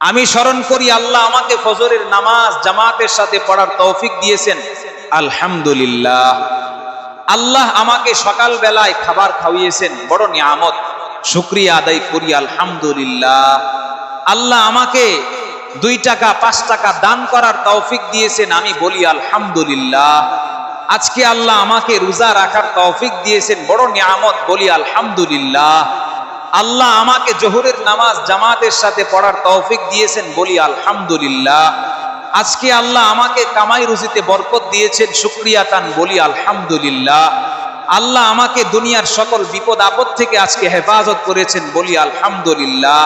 আমি স্মরণ করি আল্লাহ আমাকে ফজরের নামাজ জামাতের সাথে পড়ার তৌফিক দিয়েছেন। আলহামদুলিল্লাহ। আল্লাহ আমাকে সকাল বেলায় খাবার খাওয়িয়েছেন। বড় নিয়ামত। শুক্রিয়া আদায় করি, আলহামদুলিল্লাহ। আল্লাহ আমাকে দুই টাকা, পাঁচ টাকা দান করার তৌফিক দিয়েছেন। আমি বলি, আলহামদুলিল্লাহ। আজকে আল্লাহ আমাকে রোজা রাখার তৌফিক দিয়েছেন। বড় নিয়ামত। বলি, আলহামদুলিল্লাহ। আল্লাহ আমাকে জোহরের নামাজ জামাতের সাথে পড়ার তৌফিক দিয়েছেন, বলি আলহামদুলিল্লাহ। আজকে আল্লাহ আমাকে কামাই রুজিতে বরকত দিয়েছেন, শুক্রিয়া তান, বলি আলহামদুলিল্লাহ। আল্লাহ আমাকে দুনিয়ার সকল বিপদ আপদ থেকে আজকে হেফাজত করেছেন, বলি আলহামদুলিল্লাহ।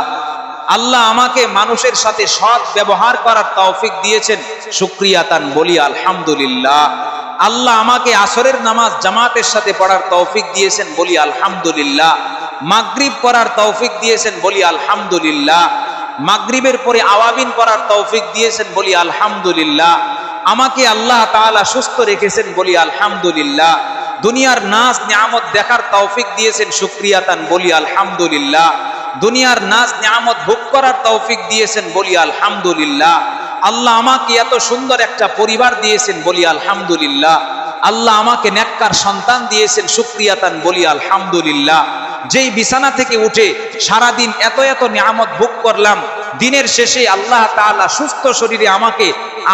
আল্লাহ আমাকে মানুষের সাথে সৎ ব্যবহার করার তৌফিক দিয়েছেন, শুক্রিয়া তান, বলি আলহামদুলিল্লাহ। আল্লাহ আমাকে আসরের নামাজ জামাতের সাথে পড়ার তৌফিক দিয়েছেন, বলি আলহামদুলিল্লাহ। মাগরিব পড়ার তৌফিক দিয়েছেন বলি আলহামদুলিল্লাহ। মাগরিবের পরে আওয়াবিন পড়ার তৌফিক দিয়েছেন বলি আলহামদুলিল্লাহ। আমাকে আল্লাহ তাআলা সুস্থ রেখেছেন বলি আলহামদুলিল্লাহ। দুনিয়ার নাচ নিয়ামত দেখার তৌফিক দিয়েছেন শুক্রিয়াতান বলি আলহামদুলিল্লাহ। দুনিয়ার নাচ নিয়ামত ভোগ করার তৌফিক দিয়েছেন বলি আলহামদুলিল্লাহ। আল্লাহ আমাকে এত সুন্দর একটা পরিবার দিয়েছেন বলি আলহামদুলিল্লাহ। আল্লাহ আমাকে নেককার সন্তান দিয়েছেন শুক্রিয়াতান বলি আলহামদুলিল্লাহ। যেই বিছানা থেকে উঠে সারাদিন এত এত নিয়ামত ভোগ করলাম, দিনের শেষে আল্লাহ তাআলা সুস্থ শরীরে আমাকে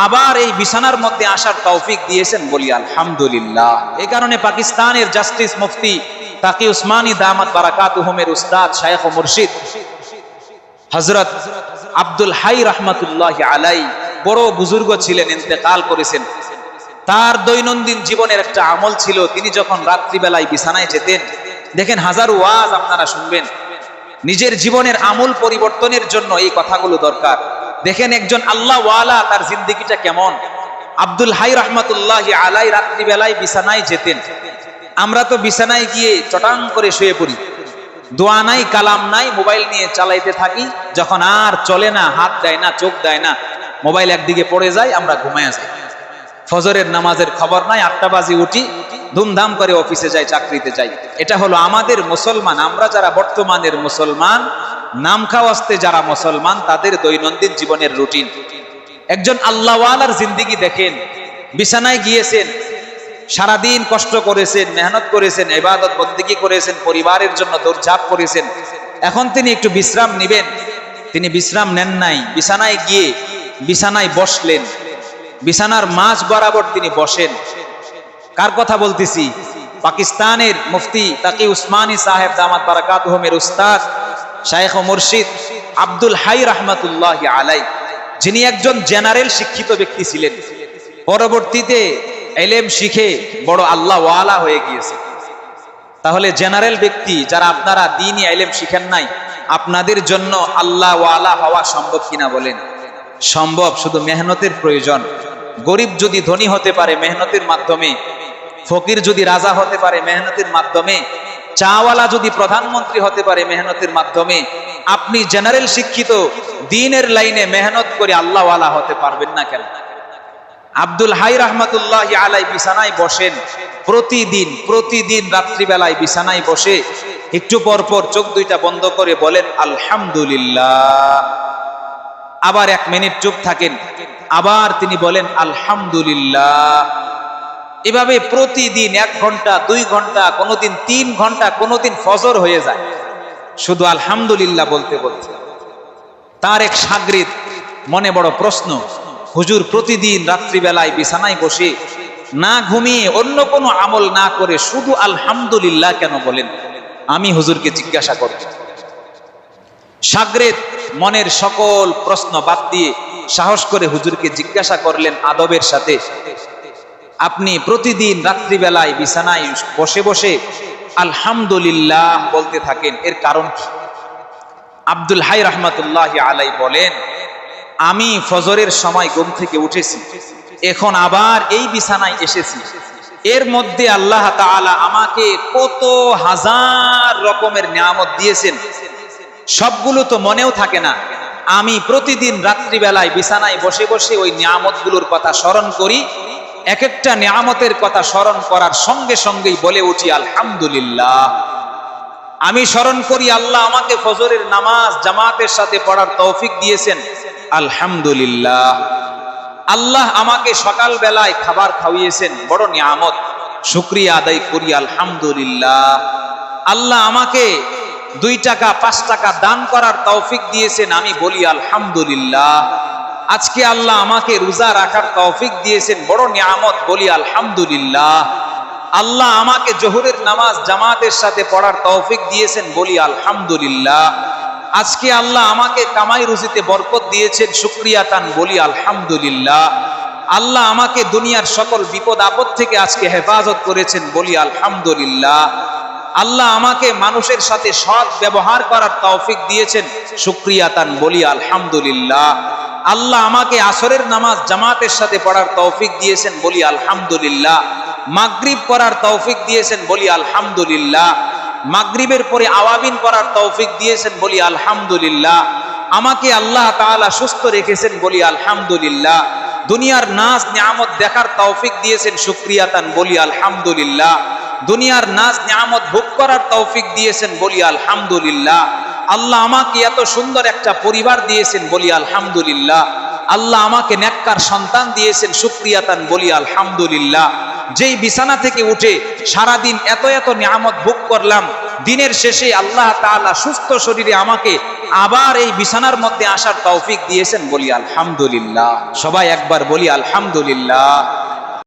আবার এই বিছানার মধ্যে আসার তৌফিক দিয়েছেন বলি আলহামদুলিল্লাহ। এ কারণে পাকিস্তানের জাস্টিস মুফতি তাকি উসমানী দামাত বারাকাত হুমের উস্তাদ শায়েখ মুর্শিদ হজরত আব্দুল হাই রহমতুল্লাহ আলাই বড় বুজুর্গ ছিলেন, ইন্তেকাল করেছেন। তার দৈনন্দিন জীবনের একটা আমল ছিল, তিনি যখন রাত্রিবেলায় বিছানায় যেতেন, দেখেন হাজার ওয়াজ আপনারা শুনবেন। নিজের জীবনের আমূল পরিবর্তনের জন্য এই কথাগুলো দরকার। দেখেন একজন আল্লাহ ওয়ালা, তার জিন্দিগিটা কেমন। আব্দুল হাই রহমতুল্লাহ আলাই রাত্রিবেলায় বিছানায় যেতেন। আমরা তো বিছানায় গিয়ে চটাং করে শুয়ে পড়ি। দোয়া নাই, কালাম নাই, মোবাইল নিয়ে চালাইতে থাকি, যখন আর চলে না, হাত দেয় না, চোখ দেয় না, মোবাইল একদিকে পড়ে যায়, আমরা ঘুমায় যাই। ফজরের নামাজের খবর নাই, আটটা বাজে উঠি, ধুমধাম করে অফিসে যাই, চাকরিতে যাই। এটা হলো আমাদের মুসলমান, আমরা যারা বর্তমানের মুসলমান, নাম খাওয়াস্তে যারা মুসলমান, তাদের দৈনন্দিন জীবনের রুটিন। একজন আল্লাহওয়ালার জিন্দিগি দেখেন, বিছানায় গিয়েছেন, সারাদিন কষ্ট করেছেন, মেহনত করেছেন এবাদত বন্দিগি করেছেন, পরিবারের জন্য দৌড়ঝাঁপ করেছেন। এখন তিনি একটু বিশ্রাম নেবেন। তিনি বিশ্রাম নেন নাই, বিছানায় গিয়ে বিছানায় বসলেন। বিছানার মাঝ বরাবর তিনি বসেন। কার কথা বলতেছি? পাকিস্তানের মুফতি তাকি উসমানী সাহেব দামাত বারাকাত হোমের উস্তাদ, শায়েখ ও মুর্শিদ আব্দুল হাই রহমতুল্লাহ আলাই যিনি একজন জেনারেল শিক্ষিত ব্যক্তি ছিলেন। পরবর্তীতে এলেম শিখে বড় আল্লাহ ওয়ালা হয়ে গিয়েছে। তাহলে জেনারেল ব্যক্তি যারা আপনারা দিনই এলেম শিখেন নাই, আপনাদের জন্য আল্লাহ ওয়ালা হওয়া সম্ভব কিনা বলেন? সম্ভব, শুধু মেহনতের প্রয়োজন। গরিব যদি ধনী হতে পারে মেহনতের মাধ্যমে, ফকির যদি রাজা হতে পারে মেহনতের মাধ্যমে, চাওয়ালা যদি প্রধানমন্ত্রী হতে পারে মেহনতের মাধ্যমে, আপনি জেনারেল শিক্ষিত, দিনের লাইনে মেহনত করে আল্লাহওয়ালা হতে পারবেন না কেন? আব্দুল হাই রহমতুল্লাহ আলাই বিছানায় বসেন, প্রতিদিন প্রতিদিন রাত্রিবেলায় বিছানায় বসে, একটু পর পর চোখ দুইটা বন্ধ করে বলেন, আলহামদুলিল্লাহ। আবার এক মিনিট চুপ থাকেন আবার তিনি বলেন, আলহামদুলিল্লাহ। এভাবে প্রতিদিন এক ঘণ্টা, দুই ঘণ্টা, কোনোদিন তিন ঘণ্টা, কোনোদিন ফজর হয়ে যায়। শুধু আলহামদুলিল্লাহ বলতে বলতে তার এক সাগরিত মনে বড় প্রশ্ন, হুজুর প্রতিদিন রাত্রিবেলায় বিছানায় বসে না ঘুমিয়ে অন্য কোনো আমল না করে শুধু আলহামদুলিল্লাহ কেন বলেন? আমি হুজুরকে জিজ্ঞাসা করব। সাগরেত মনের সকল প্রশ্ন বাদ দিয়ে সাহস করে হুজুরকে জিজ্ঞাসা করলেন আদবের সাথে। আপনি প্রতিদিন রাত্রিবেলায় বিছানায় বসে বসে আলহামদুলিল্লাহ বলতে থাকেন। এর কারণ কি? আব্দুল হাই রহমতুল্লাহ আলাই বলেন, আমি ফজরের সময় ঘুম থেকে উঠেছি, এখন আবার এই বিছানায় এসেছি। এর মধ্যে আল্লাহ তাআলা আমাকে কত হাজার রকমের নিয়ামত দিয়েছেন। সবগুলো তো মনেও থাকে না। আমি প্রতিদিন রাত্রিবেলায় বিছানায় বসে বসে ওই নিয়ামতগুলোর কথা স্মরণ করি। এক একটা নিয়ামতের কথা স্মরণ করার সঙ্গে সঙ্গেই বলে উঠি, আলহামদুলিল্লাহ। আমি স্মরণ করি, আল্লাহ আমাকে ফজরের নামাজ জামাতের সাথে পড়ার তৌফিক দিয়েছেন। আলহামদুলিল্লাহ। আল্লাহ আমাকে সকাল বেলায় খাবার খাওয়িয়েছেন। বড় নিয়ামত। শুক্রিয়া আদায় করি, আলহামদুলিল্লাহ। আল্লাহ আমাকে দুই টাকা, পাঁচ টাকা দান করার তৌফিক দিয়েছেন, আমি বলি আলহামদুলিল্লাহ। আজকে আল্লাহ আমাকে রোজা রাখার তৌফিক দিয়েছেন, বড় নিয়ামত, বলি আলহামদুলিল্লাহ। আল্লাহ আমাকে জোহরের নামাজ জামাতের সাথে পড়ার তৌফিক দিয়েছেন, বলি আলহামদুলিল্লাহ। আজকে আল্লাহ আমাকে কামাই রুজিতে বরকত দিয়েছেন, শুক্রিয়া তান বলি আলহামদুলিল্লাহ। আল্লাহ আমাকে দুনিয়ার সকল বিপদ আপদ থেকে আজকে হেফাজত করেছেন, বলি আলহামদুলিল্লাহ। আল্লাহ আমাকে মানুষের সাথে সৎ ব্যবহার করার তৌফিক দিয়েছেন। শুক্রিয়া তান বলি, আলহামদুলিল্লাহ। আল্লাহ আমাকে আসরের নামাজ জামাতের সাথে পড়ার তৌফিক দিয়েছেন বলি, আলহামদুলিল্লাহ। মাগরিব করার তৌফিক দিয়েছেন বলি, আলহামদুলিল্লাহ। মাগরিবের পরে আওয়াবিন করার তৌফিক দিয়েছেন বলি, আলহামদুলিল্লাহ। আমাকে আল্লাহ তাআলা সুস্থ রেখেছেন বলি, আলহামদুলিল্লাহ। দুনিয়ার নাচ নিয়ামত দেখার তৌফিক দিয়েছেন শুক্রিয়াতান বলি, আলহামদুলিল্লাহ। দুনিয়ার নাচ নিয়ামত ভোগ করার তৌফিক দিয়েছেন বলি আলহামদুলিল্লাহ। আল্লাহ আমাকে এত সুন্দর একটা পরিবার দিয়েছেন বলি আলহামদুলিল্লাহ। আল্লাহ আমাকে নেককার সন্তান দিয়েছেন শুক্রিয়াতান বলি আলহামদুলিল্লাহ। যেই বিছানা থেকে উঠে সারাদিন এত এত নিয়ামত ভোগ করলাম, দিনের শেষে আল্লাহ তাআলা সুস্থ শরীরে আমাকে আবার এই বিছানার মধ্যে আসার তৌফিক দিয়েছেন বলি আলহামদুলিল্লাহ। সবাই একবার বলি আলহামদুলিল্লাহ।